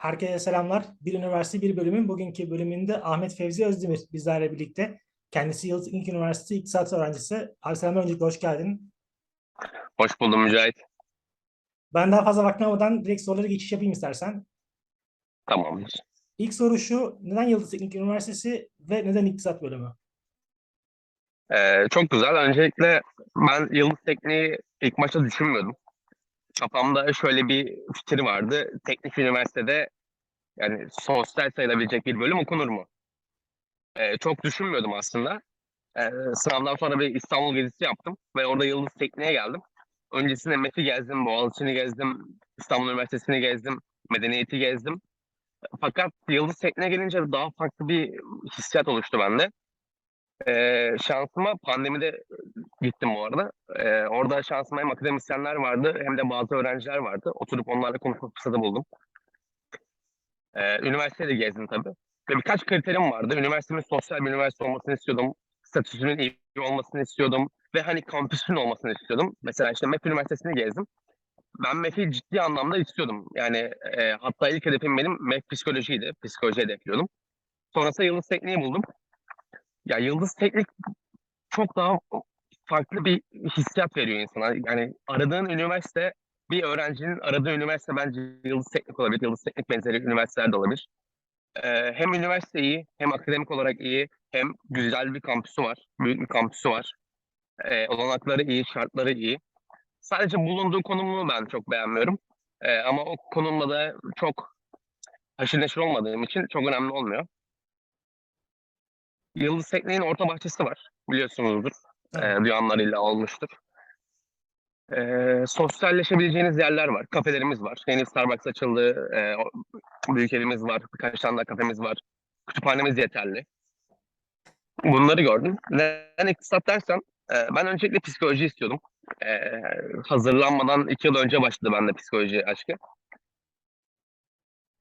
Herkese selamlar. Bir üniversite bir bölümün bugünkü bölümünde Ahmet Fevzi Özdemir bizlerle birlikte. Kendisi Yıldız İlk Üniversitesi İktisat öğrencisi. Abi selamlar öncelikle hoş geldin. Hoş buldum Mücahit. Ben daha fazla vaktim almadan direkt sorulara geçiş yapayım istersen. Tamamdır. İlk soru şu. Neden Yıldız Teknik Üniversitesi ve neden İktisat bölümü? Ee, çok güzel. Öncelikle ben Yıldız Tekniği ilk başta düşünmüyordum. Kafamda şöyle bir fikir vardı. Teknik üniversitede yani sosyal sayılabilecek bir bölüm okunur mu? Ee, çok düşünmüyordum aslında. Ee, sınavdan sonra bir İstanbul gezisi yaptım ve orada Yıldız Tekniğe geldim. Öncesinde MEF'i gezdim, Boğaziçi'ni gezdim, İstanbul Üniversitesi'ni gezdim, Medeniyet'i gezdim. Fakat Yıldız Tekniğe gelince daha farklı bir hissiyat oluştu bende. Ee, şansıma pandemide gittim bu arada. Ee, orada şansıma hem akademisyenler vardı hem de bazı öğrenciler vardı. Oturup onlarla konuşma fırsatı buldum. Ee, üniversiteyi de gezdim tabii. Ve birkaç kriterim vardı. Üniversitemin sosyal bir üniversite olmasını istiyordum. Statüsünün iyi olmasını istiyordum. Ve hani kampüsün olmasını istiyordum. Mesela işte MEF Üniversitesi'ni gezdim. Ben MEF'i ciddi anlamda istiyordum. Yani e, hatta ilk hedefim benim MEF psikolojiydi. Psikoloji hedefliyordum. Sonrasında Yıldız Tekniği buldum. Ya Yıldız Teknik çok daha farklı bir hissiyat veriyor insana. Yani aradığın üniversite, bir öğrencinin aradığı üniversite bence Yıldız Teknik olabilir. Yıldız Teknik benzeri üniversiteler de olabilir. Ee, hem üniversite iyi, hem akademik olarak iyi, hem güzel bir kampüsü var. Büyük bir kampüsü var. Ee, olanakları iyi, şartları iyi. Sadece bulunduğu konumu ben çok beğenmiyorum. Ee, ama o konumla da çok haşır neşir olmadığım için çok önemli olmuyor. Yıldız Tekniğin orta bahçesi var. Biliyorsunuzdur. Evet. E, duyanlarıyla olmuştur. E, sosyalleşebileceğiniz yerler var. Kafelerimiz var. Yeni Starbucks açıldı. E, büyük evimiz var. Birkaç tane daha kafemiz var. Kütüphanemiz yeterli. Bunları gördüm. Neden iktisat dersen e, ben öncelikle psikoloji istiyordum. E, hazırlanmadan iki yıl önce başladı bende psikoloji aşkı.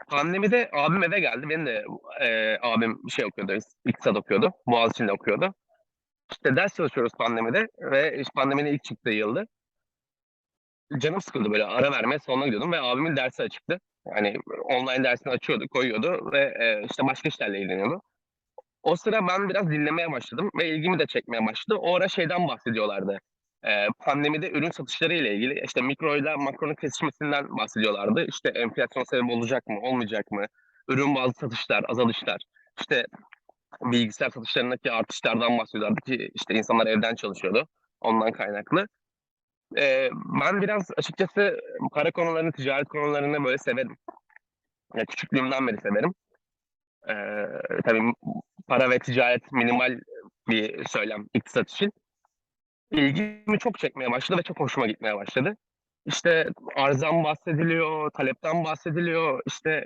Pandemide abim eve geldi. Benim de e, abim şey okuyordu, iktisat okuyordu. Boğaziçi'nde okuyordu. İşte ders çalışıyoruz pandemide ve işte pandeminin ilk çıktığı yıldı. Canım sıkıldı böyle ara vermeye sonuna gidiyordum ve abimin dersi açıktı. Yani online dersini açıyordu, koyuyordu ve e, işte başka işlerle ilgileniyordu. O sıra ben biraz dinlemeye başladım ve ilgimi de çekmeye başladı. O ara şeyden bahsediyorlardı. E, pandemide ürün satışları ile ilgili işte mikro ile makronun kesişmesinden bahsediyorlardı. İşte enflasyon sebebi olacak mı, olmayacak mı? Ürün bazı satışlar, azalışlar. İşte bilgisayar satışlarındaki artışlardan bahsediyorlardı ki işte insanlar evden çalışıyordu. Ondan kaynaklı. Ee, ben biraz açıkçası para konularını, ticaret konularını böyle severim. Ya küçüklüğümden beri severim. Ee, tabii para ve ticaret minimal bir söylem iktisat için. İlgimi çok çekmeye başladı ve çok hoşuma gitmeye başladı. İşte arzdan bahsediliyor, talepten bahsediliyor, işte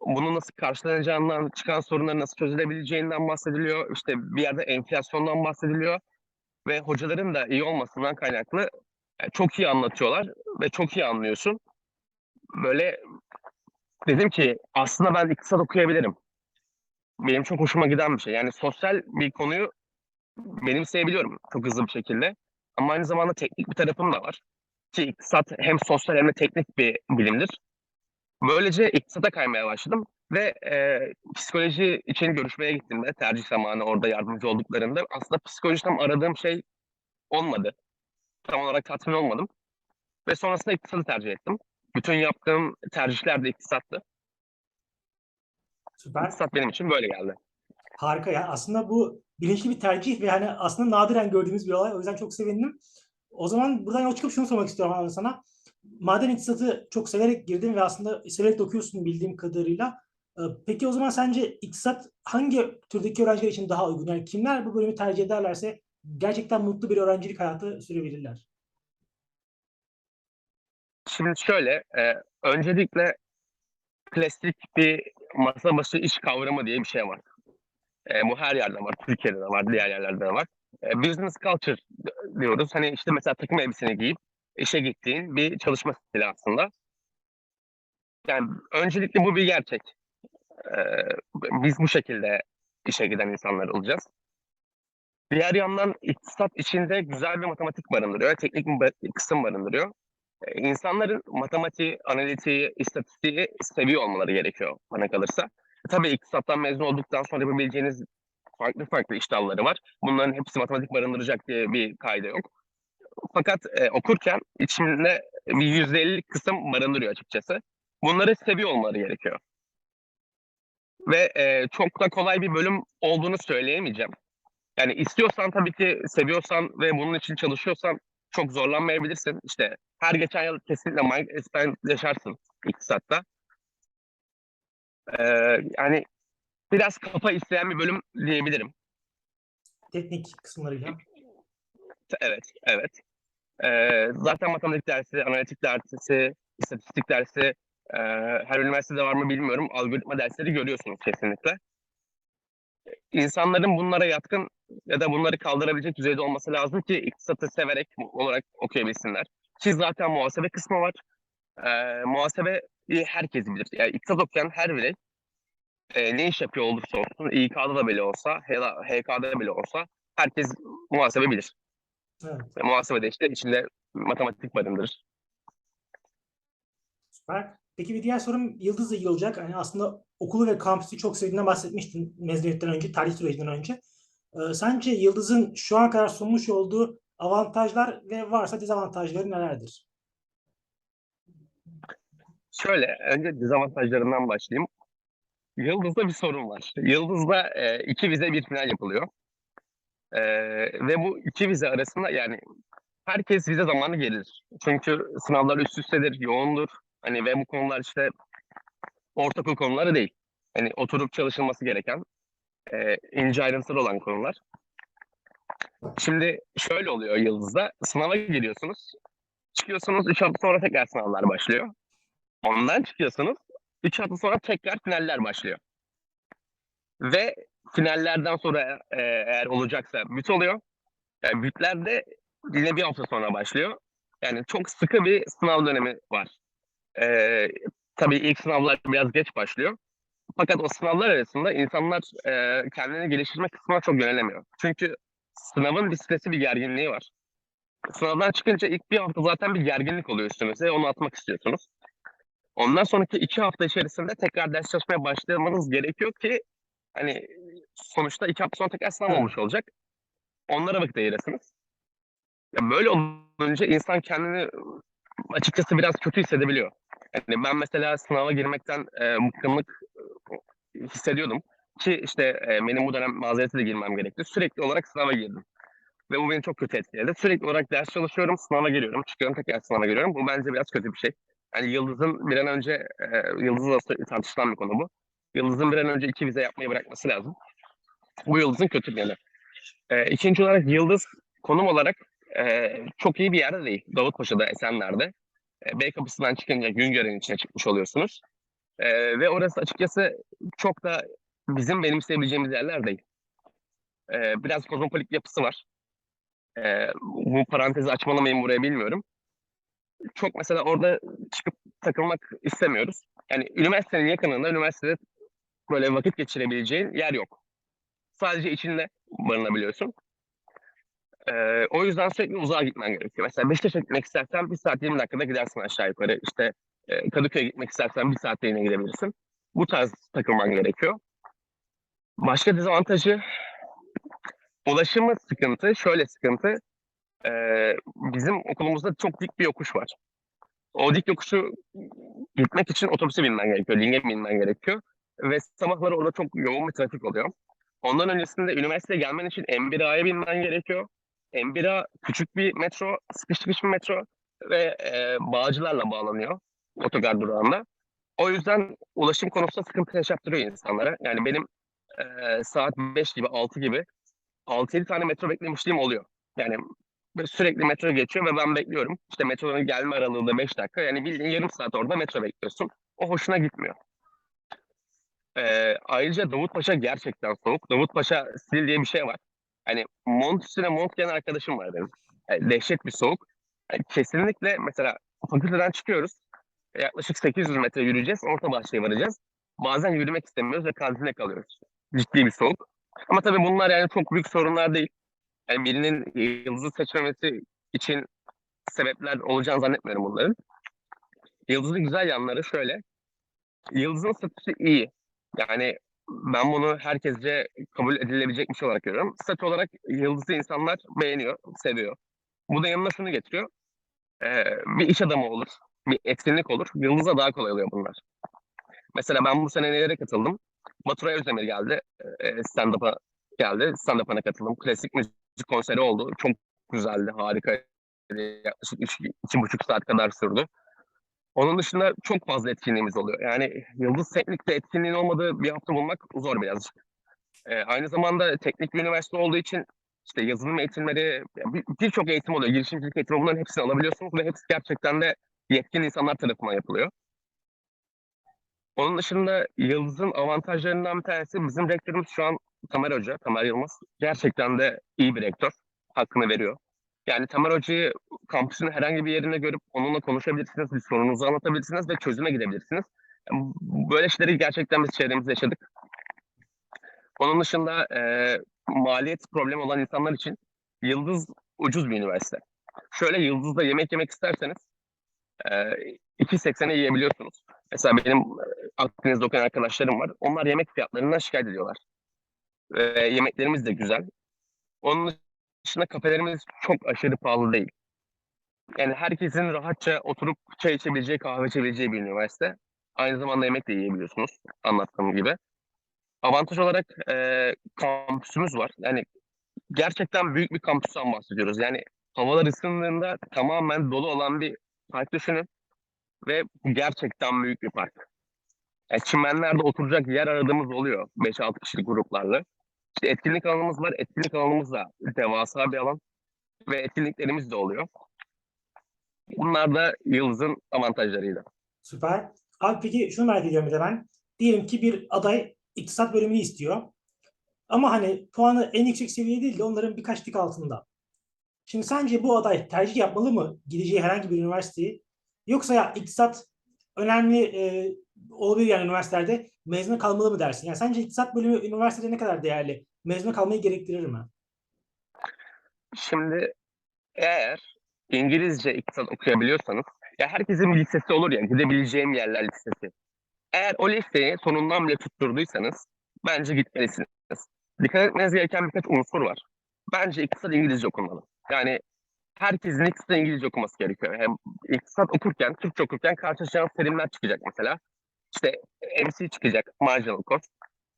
bunu nasıl karşılanacağından, çıkan sorunları nasıl çözülebileceğinden bahsediliyor. İşte bir yerde enflasyondan bahsediliyor ve hocaların da iyi olmasından kaynaklı yani çok iyi anlatıyorlar ve çok iyi anlıyorsun. Böyle dedim ki aslında ben iktisat okuyabilirim. Benim çok hoşuma giden bir şey. Yani sosyal bir konuyu benimseyebiliyorum çok hızlı bir şekilde. Ama aynı zamanda teknik bir tarafım da var. Ki iktisat hem sosyal hem de teknik bir bilimdir. Böylece iktisata kaymaya başladım ve e, psikoloji için görüşmeye gittiğimde tercih zamanı orada yardımcı olduklarında aslında psikoloji tam aradığım şey olmadı. Tam olarak tatmin olmadım. Ve sonrasında iktisatı tercih ettim. Bütün yaptığım tercihler de iktisattı. Süper. İktisat benim için böyle geldi. Harika ya. Aslında bu bilinçli bir tercih ve hani aslında nadiren gördüğümüz bir olay. O yüzden çok sevindim. O zaman buradan yola çıkıp şunu sormak istiyorum abi sana. Madem iktisatı çok severek girdin ve aslında severek de okuyorsun bildiğim kadarıyla. Ee, Peki o zaman sence iktisat hangi türdeki öğrenciler için daha uygun? Yani kimler bu bölümü tercih ederlerse gerçekten mutlu bir öğrencilik hayatı sürebilirler? Şimdi şöyle, e, öncelikle klasik bir masa başı iş kavramı diye bir şey var. E, bu her yerde var, Türkiye'de de var, diğer yerlerde de var. E, business culture diyoruz. Hani işte mesela takım elbiseni giyip işe gittiğin bir çalışma stili aslında. Yani öncelikle bu bir gerçek. E, biz bu şekilde işe giden insanlar olacağız. Diğer yandan iktisat içinde güzel bir matematik barındırıyor, teknik bir kısım barındırıyor. E, insanların matematiği, analitiği, istatistiği seviyor olmaları gerekiyor bana kalırsa. Tabii iktisattan mezun olduktan sonra yapabileceğiniz farklı farklı iş dalları var. Bunların hepsi matematik barındıracak diye bir kayda yok. Fakat e, okurken içinde bir %50 kısım barındırıyor açıkçası. Bunları seviyor olmaları gerekiyor. Ve e, çok da kolay bir bölüm olduğunu söyleyemeyeceğim. Yani istiyorsan tabii ki seviyorsan ve bunun için çalışıyorsan çok zorlanmayabilirsin. İşte her geçen yıl kesinlikle Mike Espen yaşarsın iktisatta. Ee, yani biraz kafa isteyen bir bölüm diyebilirim. Teknik kısımlarıyla. Evet, evet. Ee, zaten matematik dersi, analitik dersi, istatistik dersi e, her üniversitede var mı bilmiyorum. Algoritma dersleri görüyorsunuz kesinlikle. İnsanların bunlara yatkın ya da bunları kaldırabilecek düzeyde olması lazım ki iktisatı severek olarak okuyabilsinler. Ki zaten muhasebe kısmı var. Ee, muhasebeyi herkes bilir. Yani iktisat okuyan her birey e, ne iş yapıyor olursa olsun, İK'da da bile olsa, HK'da bile olsa herkes muhasebe bilir. Evet. Ve muhasebede işte içinde matematik barındırır. Süper. Peki bir diğer sorum Yıldız'la ilgili olacak. Hani aslında okulu ve kampüsü çok sevdiğinden bahsetmiştin mezuniyetten önce, tarih sürecinden önce. Ee, sence Yıldız'ın şu ana kadar sunmuş olduğu avantajlar ve varsa dezavantajları nelerdir? Şöyle, önce dezavantajlarından başlayayım. Yıldız'da bir sorun var. Yıldız'da e, iki vize bir final yapılıyor. E, ve bu iki vize arasında yani herkes vize zamanı gelir. Çünkü sınavlar üst üstedir, yoğundur. Hani ve bu konular işte ortaokul konuları değil. Hani oturup çalışılması gereken e, ince ayrıntıları olan konular. Şimdi şöyle oluyor Yıldız'da. Sınava giriyorsunuz. Çıkıyorsunuz 3 hafta sonra tekrar sınavlar başlıyor. Ondan çıkıyorsunuz. 3 hafta sonra tekrar finaller başlıyor. Ve finallerden sonra e, eğer olacaksa büt oluyor. Yani bütler de yine bir hafta sonra başlıyor. Yani çok sıkı bir sınav dönemi var. E, tabii ilk sınavlar biraz geç başlıyor. Fakat o sınavlar arasında insanlar e, kendini geliştirme kısmına çok yönelemiyor. Çünkü sınavın bir stresi, bir gerginliği var. Sınavdan çıkınca ilk bir hafta zaten bir gerginlik oluyor üstünüze. Onu atmak istiyorsunuz. Ondan sonraki iki hafta içerisinde tekrar ders çalışmaya başlamanız gerekiyor ki hani sonuçta iki hafta sonra tekrar sınav olmuş olacak. Onlara vakit ayırasınız. Ya böyle olunca insan kendini açıkçası biraz kötü hissedebiliyor. Yani ben mesela sınava girmekten e, bıkkınlık e, hissediyordum. Ki işte e, benim bu dönem mazerete de girmem gerekti. Sürekli olarak sınava girdim. Ve bu beni çok kötü etkiledi. Sürekli olarak ders çalışıyorum, sınava giriyorum, çıkıyorum tekrar sınava giriyorum. Bu bence biraz kötü bir şey. Yani Yıldız'ın bir an önce, e, Yıldız'la tartışılan bir konu bu. Yıldız'ın bir an önce iki vize yapmayı bırakması lazım. Bu Yıldız'ın kötü bir yanı. E, ikinci olarak Yıldız konum olarak e, çok iyi bir yerde değil. Davutpaşa'da, Esenler'de. E, B kapısından çıkınca Güngören'in içine çıkmış oluyorsunuz. E, ve orası açıkçası çok da bizim benimseyebileceğimiz yerler değil. E, biraz kozmopolit yapısı var. E, bu parantezi açmalamayın buraya bilmiyorum. Çok mesela orada çıkıp takılmak istemiyoruz. Yani üniversitenin yakınında üniversitede böyle vakit geçirebileceğin yer yok. Sadece içinde barınabiliyorsun. Ee, o yüzden sürekli uzağa gitmen gerekiyor. Mesela Beşiktaş'a gitmek istersen bir saat 20 dakikada gidersin aşağı yukarı. İşte e, Kadıköy'e gitmek istersen bir saatte yine gidebilirsin. Bu tarz takılman gerekiyor. Başka dezavantajı ulaşımı sıkıntı. Şöyle sıkıntı. Ee, bizim okulumuzda çok dik bir yokuş var. O dik yokuşu gitmek için otobüse binmen gerekiyor. Linge binmen gerekiyor. Ve sabahları orada çok yoğun bir trafik oluyor. Ondan öncesinde üniversiteye gelmen için M1A'ya binmen gerekiyor. M1A küçük bir metro, sıkışmış bir metro ve e, bağcılarla bağlanıyor otogar durağında. O yüzden ulaşım konusunda sıkıntı yaşattırıyor insanlara. Yani benim e, saat 5 gibi, 6 gibi 6-7 tane metro beklemişliğim oluyor. Yani böyle sürekli metro geçiyor ve ben bekliyorum. İşte metronun gelme aralığı da 5 dakika. Yani bildiğin yarım saat orada metro bekliyorsun. O hoşuna gitmiyor. Ee, ayrıca Davutpaşa gerçekten soğuk. Davutpaşa stil diye bir şey var. Hani mont üstüne mont giyen arkadaşım var benim. Yani dehşet bir soğuk. Yani kesinlikle mesela fakülteden çıkıyoruz. Yaklaşık 800 metre yürüyeceğiz. Orta bahçeye varacağız. Bazen yürümek istemiyoruz ve kantinde kalıyoruz. Ciddi bir soğuk. Ama tabii bunlar yani çok büyük sorunlar değil. Yani birinin yıldızı seçmemesi için sebepler olacağını zannetmiyorum bunların. Yıldız'ın güzel yanları şöyle. Yıldız'ın statüsü iyi. Yani ben bunu herkesce kabul edilebilecek bir şey olarak görüyorum. Statü olarak Yıldız'ı insanlar beğeniyor, seviyor. Bu da yanına şunu getiriyor. Ee, bir iş adamı olur, bir etkinlik olur. Yıldız'a daha kolay oluyor bunlar. Mesela ben bu sene nelere katıldım? Baturay Özdemir geldi. E, stand-up'a geldi. Stand-up'ına katıldım. Klasik müzik konseri oldu. Çok güzeldi, harika. Yaklaşık üç, iki buçuk saat kadar sürdü. Onun dışında çok fazla etkinliğimiz oluyor. Yani Yıldız Teknik'te etkinliğin olmadığı bir hafta bulmak zor birazcık. Ee, aynı zamanda teknik bir üniversite olduğu için işte yazılım eğitimleri, bir- birçok eğitim oluyor. Girişimcilik eğitimi bunların hepsini alabiliyorsunuz ve hepsi gerçekten de yetkin insanlar tarafından yapılıyor. Onun dışında Yıldız'ın avantajlarından bir tanesi bizim rektörümüz şu an Tamer Hoca, Tamer Yılmaz. Gerçekten de iyi bir rektör. Hakkını veriyor. Yani Tamer Hoca'yı kampüsün herhangi bir yerine görüp onunla konuşabilirsiniz, bir sorununuzu anlatabilirsiniz ve çözüme gidebilirsiniz. Böyle şeyleri gerçekten biz çevremizde yaşadık. Onun dışında eee, maliyet problemi olan insanlar için Yıldız ucuz bir üniversite. Şöyle Yıldız'da yemek yemek isterseniz eee 2.80'e yiyebiliyorsunuz. Mesela benim e, Akdeniz'de okuyan arkadaşlarım var. Onlar yemek fiyatlarından şikayet ediyorlar. Ve yemeklerimiz de güzel. Onun dışında kafelerimiz çok aşırı pahalı değil. Yani herkesin rahatça oturup çay içebileceği, kahve içebileceği bir üniversite. Aynı zamanda yemek de yiyebiliyorsunuz anlattığım gibi. Avantaj olarak e, kampüsümüz var. Yani gerçekten büyük bir kampüsten bahsediyoruz. Yani havalar ısındığında tamamen dolu olan bir park düşünün. Ve gerçekten büyük bir park. Yani çimenlerde oturacak yer aradığımız oluyor 5-6 kişilik gruplarla. Etkinlik alanımız var. Etkinlik alanımız da devasa bir alan. Ve etkinliklerimiz de oluyor. Bunlar da Yıldız'ın avantajlarıydı. Süper. Abi peki şunu merak ediyorum bir de ben. Diyelim ki bir aday iktisat bölümünü istiyor. Ama hani puanı en yüksek seviye değil de onların birkaç tık altında. Şimdi sence bu aday tercih yapmalı mı gideceği herhangi bir üniversiteyi? Yoksa ya iktisat önemli e, olabilir yani üniversitelerde mezuna kalmalı mı dersin? Yani sence iktisat bölümü üniversitede ne kadar değerli? Mezuna kalmayı gerektirir mi? Şimdi eğer İngilizce iktisat okuyabiliyorsanız ya herkesin bir listesi olur ya gidebileceğim yerler listesi. Eğer o listeyi sonundan bile tutturduysanız bence gitmelisiniz. Dikkat etmeniz gereken birkaç unsur var. Bence iktisat İngilizce okunmalı. Yani herkesin iktisat İngilizce okuması gerekiyor. Hem iktisat okurken, Türkçe okurken karşılaşacağınız terimler çıkacak mesela. İşte MC çıkacak, marginal cost.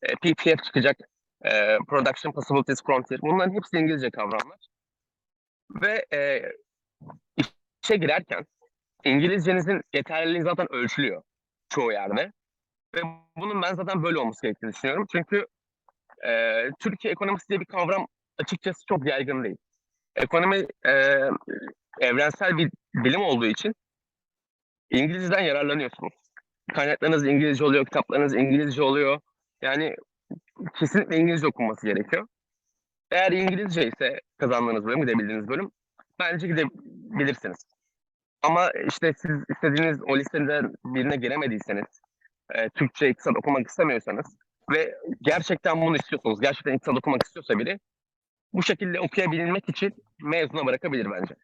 e, PPF çıkacak, e, Production Possibilities Frontier. Bunların hepsi İngilizce kavramlar. Ve e, işe girerken İngilizcenizin yeterliliği zaten ölçülüyor çoğu yerde. Ve bunun ben zaten böyle olması gerektiğini düşünüyorum. Çünkü e, Türkiye ekonomisi diye bir kavram açıkçası çok yaygın değil. Ekonomi e, evrensel bir bilim olduğu için İngilizceden yararlanıyorsunuz. Kaynaklarınız İngilizce oluyor, kitaplarınız İngilizce oluyor. Yani kesinlikle İngilizce okunması gerekiyor. Eğer İngilizce ise kazandığınız bölüm, gidebildiğiniz bölüm bence gidebilirsiniz. Ama işte siz istediğiniz o listeden birine giremediyseniz, e, Türkçe iktisat okumak istemiyorsanız ve gerçekten bunu istiyorsanız, gerçekten iktisat okumak istiyorsa biri bu şekilde okuyabilmek için mezuna bırakabilir bence.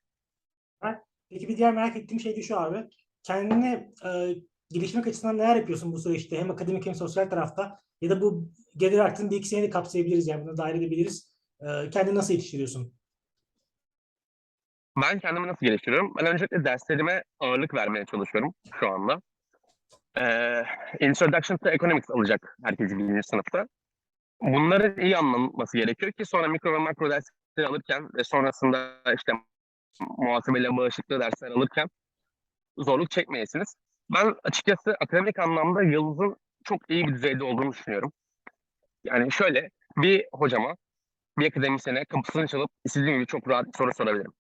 Peki bir diğer merak ettiğim şey de şu abi. Kendini e, gelişmek açısından neler yapıyorsun bu süreçte? Hem akademik hem sosyal tarafta ya da bu gelir artın bir iki seneyi de kapsayabiliriz yani bunu dahil edebiliriz. E, kendini nasıl yetiştiriyorsun? Ben kendimi nasıl geliştiriyorum? Ben öncelikle derslerime ağırlık vermeye çalışıyorum şu anda. Ee, Introduction to Economics alacak herkes birinci sınıfta. Bunların iyi anlanması gerekiyor ki sonra mikro ve makro dersleri alırken ve sonrasında işte muhasebeyle bağışıklığı dersler alırken zorluk çekmeyesiniz. Ben açıkçası akademik anlamda Yıldız'ın çok iyi bir düzeyde olduğunu düşünüyorum. Yani şöyle bir hocama, bir akademisyene kapısını çalıp istediğim gibi çok rahat soru sorabilirim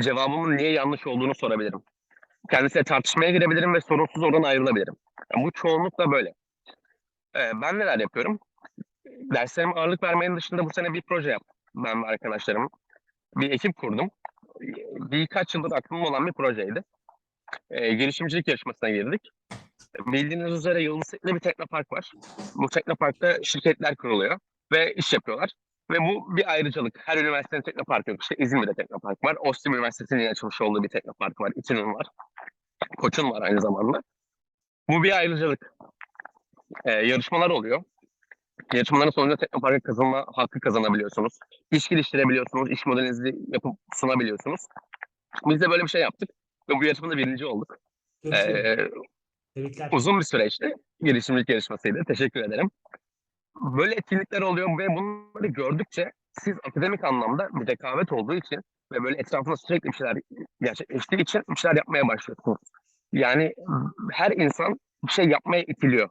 cevabımın niye yanlış olduğunu sorabilirim. Kendisiyle tartışmaya girebilirim ve sorunsuz oradan ayrılabilirim. Yani bu çoğunlukla böyle. Ee, ben neler yapıyorum? Derslerime ağırlık vermenin dışında bu sene bir proje yaptım. Ben ve arkadaşlarım. Bir ekip kurdum. Birkaç yıldır aklımda olan bir projeydi. Ee, girişimcilik yarışmasına girdik. Bildiğiniz üzere Yıldız Tekne bir teknopark var. Bu teknoparkta şirketler kuruluyor ve iş yapıyorlar. Ve bu bir ayrıcalık. Her üniversitenin teknoparkı yok. İşte İzmir'de teknopark var. Ostim Üniversitesi'nin yeni açılmış olduğu bir teknopark var. İTÜ'nün var. Koç'un var aynı zamanda. Bu bir ayrıcalık. Ee, yarışmalar oluyor. Yarışmaların sonucunda teknoparka kazanma hakkı kazanabiliyorsunuz. İş geliştirebiliyorsunuz. iş modelinizi yapıp sunabiliyorsunuz. Biz de böyle bir şey yaptık. Ve bu yarışmada birinci olduk. Ee, Tebrikler. uzun bir süreçti. Girişimcilik yarışmasıydı. Teşekkür ederim. Böyle etkinlikler oluyor ve bunları gördükçe siz akademik anlamda bir rekabet olduğu için ve böyle etrafında sürekli bir şeyler gerçekleştiği için bir şeyler yapmaya başlıyorsunuz. Yani her insan bir şey yapmaya itiliyor.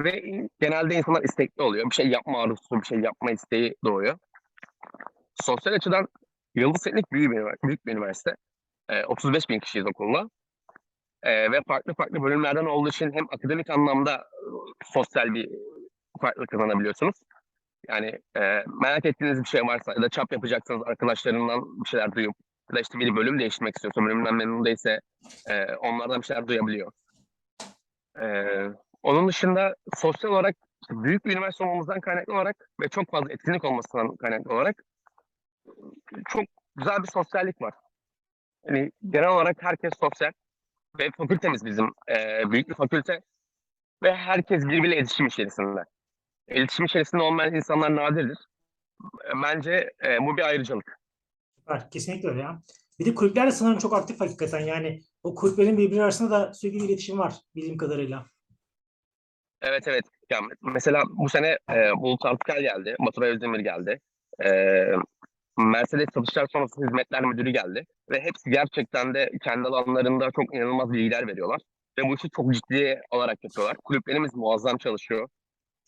Ve genelde insanlar istekli oluyor. Bir şey yapma arzusu, bir şey yapma isteği doğuyor. Sosyal açıdan Yıldız Teknik büyük bir, üniversite. Ee, 35 bin kişiyiz okulda. Ee, ve farklı farklı bölümlerden olduğu için hem akademik anlamda e, sosyal bir farklılık kazanabiliyorsunuz. Yani e, merak ettiğiniz bir şey varsa ya da çap yapacaksanız arkadaşlarından bir şeyler duyup ya da işte biri bölüm değiştirmek istiyorsa, bölümden memnun değilse e, onlardan bir şeyler duyabiliyor. E, onun dışında sosyal olarak büyük bir üniversite olmamızdan kaynaklı olarak ve çok fazla etkinlik olmasından kaynaklı olarak çok güzel bir sosyallik var. Yani genel olarak herkes sosyal ve fakültemiz bizim e, büyük bir fakülte ve herkes birbiriyle iletişim içerisinde. İletişim içerisinde olmayan insanlar nadirdir. Bence e, bu bir ayrıcalık. Süper. Kesinlikle öyle ya. Bir de kulüpler de sanırım çok aktif hakikaten. Yani o kulüplerin birbiri arasında da sürekli bir iletişim var bildiğim kadarıyla. Evet evet. Yani mesela bu sene e, Bulut Artıkel geldi. Baturay Özdemir geldi. E, Mercedes Satışlar Sonrası Hizmetler Müdürü geldi. Ve hepsi gerçekten de kendi alanlarında çok inanılmaz bilgiler veriyorlar. Ve bu işi çok ciddi alarak yapıyorlar. Kulüplerimiz muazzam çalışıyor.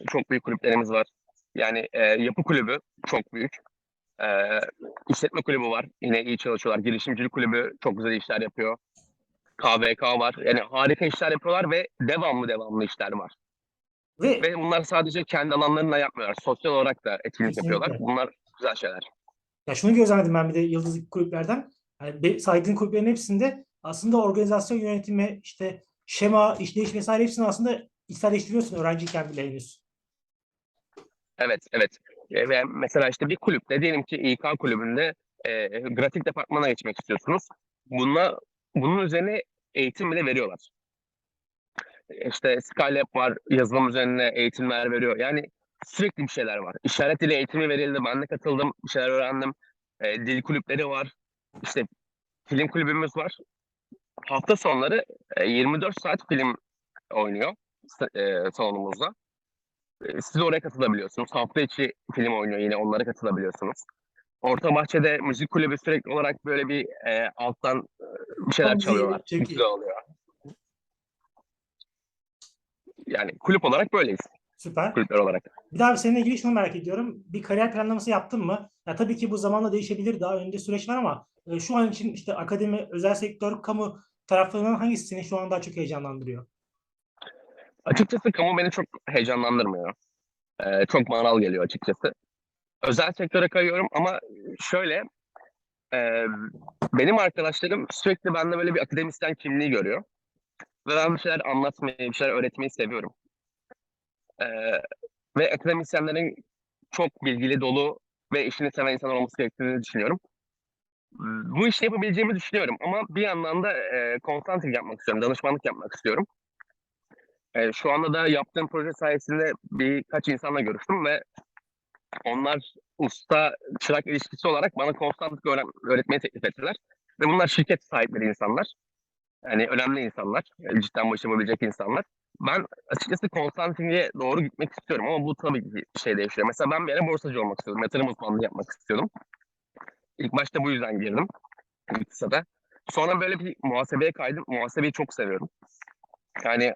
Çok büyük kulüplerimiz var. Yani e, yapı kulübü çok büyük. E, işletme kulübü var. Yine iyi çalışıyorlar. Girişimcilik kulübü çok güzel işler yapıyor. KVK var. Yani harika işler yapıyorlar ve devamlı devamlı işler var. Ve Ve bunlar sadece kendi alanlarında yapmıyorlar. Sosyal olarak da etkinlik Kesinlikle. yapıyorlar. Bunlar güzel şeyler. Ya şunu gözlemledim ben bir de yıldız kulüplerden. Yani saydığın kulüplerin hepsinde aslında organizasyon yönetimi, işte şema, işleyiş vesaire hepsini aslında içselleştiriyorsun öğrenciyken bile henüz. Evet, evet. E, Ve mesela işte bir kulüpte diyelim ki İK kulübünde e, grafik departmana geçmek istiyorsunuz. Bununla, bunun üzerine eğitim bile veriyorlar. E, İşte Skylab var, yazılım üzerine eğitimler veriyor. Yani sürekli bir şeyler var. İşaret dili eğitimi verildi, ben de katıldım, bir şeyler öğrendim. E, dil kulüpleri var, işte film kulübümüz var. Hafta sonları e, 24 saat film oynuyor e, salonumuzda. E, Siz oraya katılabiliyorsunuz. Hafta içi film oynuyor yine onlara katılabiliyorsunuz. Orta Bahçe'de müzik kulübü sürekli olarak böyle bir e, alttan e, bir şeyler Tam çalıyorlar. Güzel oluyor. Yani kulüp olarak böyleyiz. Süper. Kulüpler olarak. Bir daha seninle ilgili şunu merak ediyorum. Bir kariyer planlaması yaptın mı? Ya tabii ki bu zamanla değişebilir. Daha önünde süreç var ama e, şu an için işte akademi, özel sektör, kamu taraflarından hangisi seni şu an daha çok heyecanlandırıyor? Açıkçası kamu beni çok heyecanlandırmıyor. E, çok manal geliyor açıkçası. Özel sektöre kayıyorum ama şöyle e, benim arkadaşlarım sürekli bende böyle bir akademisyen kimliği görüyor. Ve ben bir şeyler anlatmayı, bir şeyler öğretmeyi seviyorum. E, ve akademisyenlerin çok bilgili, dolu ve işini seven insanlar olması gerektiğini düşünüyorum. Bu işi yapabileceğimi düşünüyorum ama bir yandan da e, consulting yapmak istiyorum, danışmanlık yapmak istiyorum. E, şu anda da yaptığım proje sayesinde birkaç insanla görüştüm ve onlar usta çırak ilişkisi olarak bana konstantik öğren- öğretmeyi teklif ettiler. Ve bunlar şirket sahipleri insanlar. Yani önemli insanlar. cidden bu işi yapabilecek insanlar. Ben açıkçası konstantinge doğru gitmek istiyorum ama bu tabii ki şey değişiyor. Mesela ben bir ara borsacı olmak istiyordum. Yatırım uzmanlığı yapmak istiyordum. İlk başta bu yüzden girdim. İktisada. Sonra böyle bir muhasebeye kaydım. Muhasebeyi çok seviyorum. Yani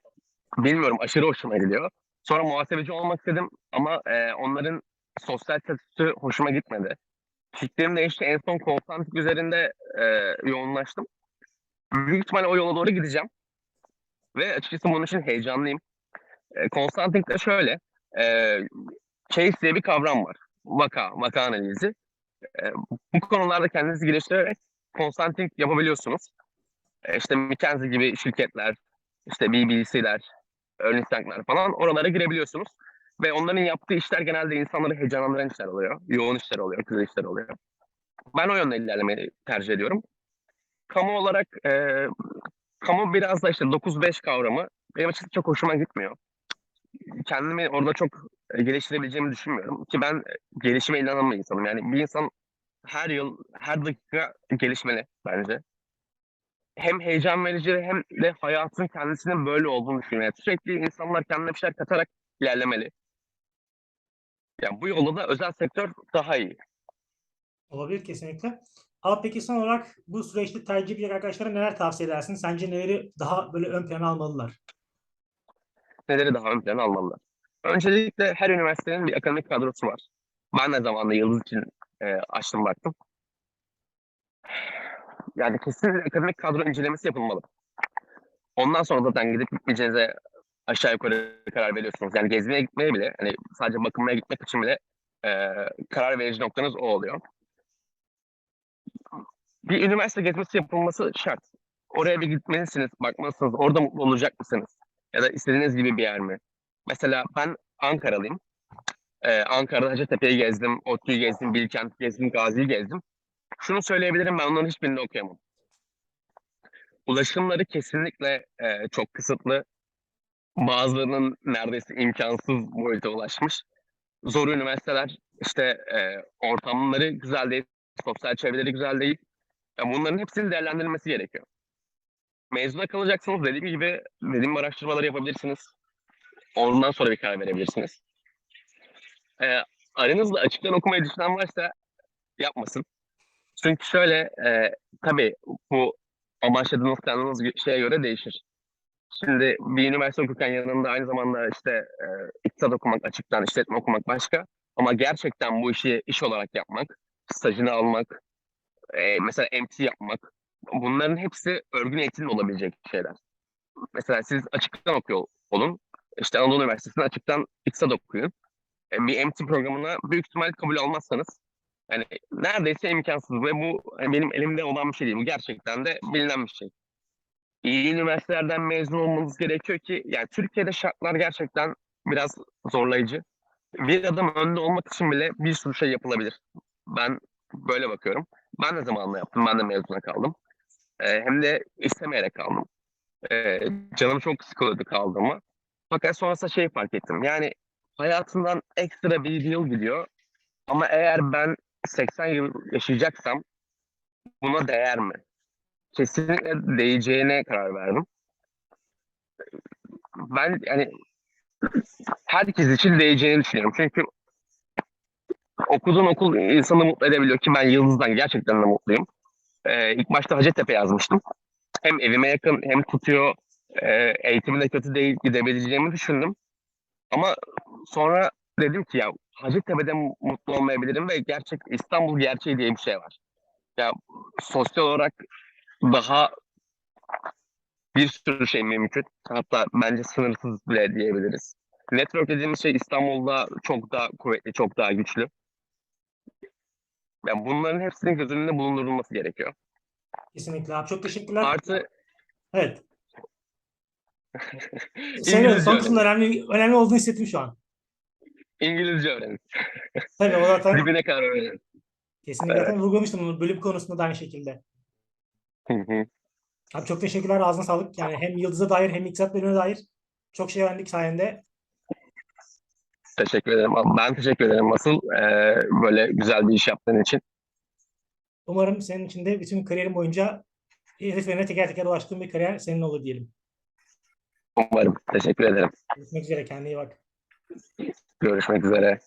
bilmiyorum aşırı hoşuma gidiyor. Sonra muhasebeci olmak istedim ama e, onların sosyal statüsü hoşuma gitmedi. Fikrim değişti. En son konsantik üzerinde e, yoğunlaştım. Büyük ihtimalle o yola doğru gideceğim. Ve açıkçası bunun için heyecanlıyım. E, consulting de şöyle. E, case diye bir kavram var. Vaka, vaka analizi. E, bu konularda kendinizi geliştirerek consulting yapabiliyorsunuz. E, işte McKinsey gibi şirketler, işte BBC'ler, Ernst Young'lar falan oralara girebiliyorsunuz. Ve onların yaptığı işler genelde insanları heyecanlandıran işler oluyor. Yoğun işler oluyor, güzel işler oluyor. Ben o yönde ilerlemeyi tercih ediyorum. Kamu olarak e, kamu biraz da işte 9-5 kavramı benim açıkçası çok hoşuma gitmiyor. Kendimi orada çok e, geliştirebileceğimi düşünmüyorum. Ki ben e, gelişime inanan bir insanım. Yani bir insan her yıl, her dakika gelişmeli bence. Hem heyecan verici hem de hayatın kendisinin böyle olduğunu düşünüyorum. Yani sürekli insanlar kendine bir şeyler katarak ilerlemeli. Yani bu yolda da özel sektör daha iyi. Olabilir kesinlikle. Abi peki son olarak bu süreçte tercih edecek arkadaşlara neler tavsiye edersin? Sence neleri daha böyle ön plana almalılar? Neleri daha ön plana almalılar? Öncelikle her üniversitenin bir akademik kadrosu var. Ben de zamanında Yıldız için e, açtım baktım. Yani kesinlikle akademik kadro incelemesi yapılmalı. Ondan sonra zaten gidip gitmeyeceğinize aşağı yukarı karar veriyorsunuz. Yani gezmeye gitmeye bile, hani sadece bakınmaya gitmek için bile e, karar verici noktanız o oluyor. Bir üniversite gezmesi yapılması şart. Oraya bir gitmelisiniz, bakmalısınız. Orada mutlu olacak mısınız? Ya da istediğiniz gibi bir yer mi? Mesela ben Ankaralıyım. Ee, Ankara'da Hacettepe'yi gezdim, ODTÜ'yü gezdim, Bilkent'i gezdim, Gazi'yi gezdim. Şunu söyleyebilirim, ben onların hiçbirini okuyamam. Ulaşımları kesinlikle e, çok kısıtlı. Bazılarının neredeyse imkansız boyuta ulaşmış. Zor üniversiteler, işte e, ortamları güzel değil, sosyal çevreleri güzel değil. Yani bunların hepsinin değerlendirilmesi gerekiyor. Mezuna kalacaksınız dediğim gibi dediğim araştırmaları yapabilirsiniz. Ondan sonra bir karar verebilirsiniz. Ee, aranızda açıktan okumayı düşünen varsa yapmasın. Çünkü şöyle e, tabii bu amaçladığınız planınız şeye göre değişir. Şimdi bir üniversite okurken yanında aynı zamanda işte e, iktisat okumak, açıktan işletme okumak başka. Ama gerçekten bu işi iş olarak yapmak, stajını almak, e, mesela MC yapmak, bunların hepsi örgün eğitimle olabilecek şeyler. Mesela siz açıktan okuyor olun. İşte Anadolu Üniversitesi'nde açıktan iktisat okuyun. E, bir MT programına büyük ihtimal kabul almazsanız yani neredeyse imkansız ve bu hani benim elimde olan bir şey değil. Bu gerçekten de bilinen bir şey. İyi üniversitelerden mezun olmanız gerekiyor ki yani Türkiye'de şartlar gerçekten biraz zorlayıcı. Bir adım önde olmak için bile bir sürü şey yapılabilir. Ben böyle bakıyorum. Ben de zamanla yaptım. Ben de mezuna kaldım. Ee, hem de istemeyerek kaldım. Ee, canım çok sıkılıyordu kaldığımı. Fakat sonrasında şey fark ettim. Yani hayatından ekstra bir yıl gidiyor. Ama eğer ben 80 yıl yaşayacaksam buna değer mi? Kesinlikle değeceğine karar verdim. Ben yani herkes için değeceğini düşünüyorum. Çünkü okuduğun okul insanı mutlu edebiliyor ki ben Yıldız'dan gerçekten de mutluyum. Ee, ilk başta Hacettepe yazmıştım. Hem evime yakın hem tutuyor. E, eğitimi de kötü değil gidebileceğimi düşündüm. Ama sonra dedim ki ya Hacettepe'de mu- mutlu olmayabilirim ve gerçek İstanbul gerçeği diye bir şey var. Ya sosyal olarak daha bir sürü şey mümkün. Hatta bence sınırsız bile diyebiliriz. Network dediğimiz şey İstanbul'da çok daha kuvvetli, çok daha güçlü. Yani bunların hepsinin göz önünde bulundurulması gerekiyor. Kesinlikle abi. Çok teşekkürler. Artı Evet. İngilizce son kısmında önemli, önemli olduğunu hissettim şu an. İngilizce öğrenin. Tabii o zaten Dibine kadar öğrenin. kesinlikle zaten vurgulamıştım bunu bölüm konusunda da aynı şekilde. Hı hı. Abi çok teşekkürler. Ağzına sağlık. Yani hem Yıldız'a dair hem İktisat bölümüne dair çok şey öğrendik sayende. Teşekkür ederim. Ben teşekkür ederim asıl eee, böyle güzel bir iş yaptığın için. Umarım senin için de bütün kariyerin boyunca hedeflerine teker teker ulaştığın bir kariyer senin olur diyelim. Umarım. Teşekkür ederim. Görüşmek üzere. Kendine iyi bak. Görüşmek üzere.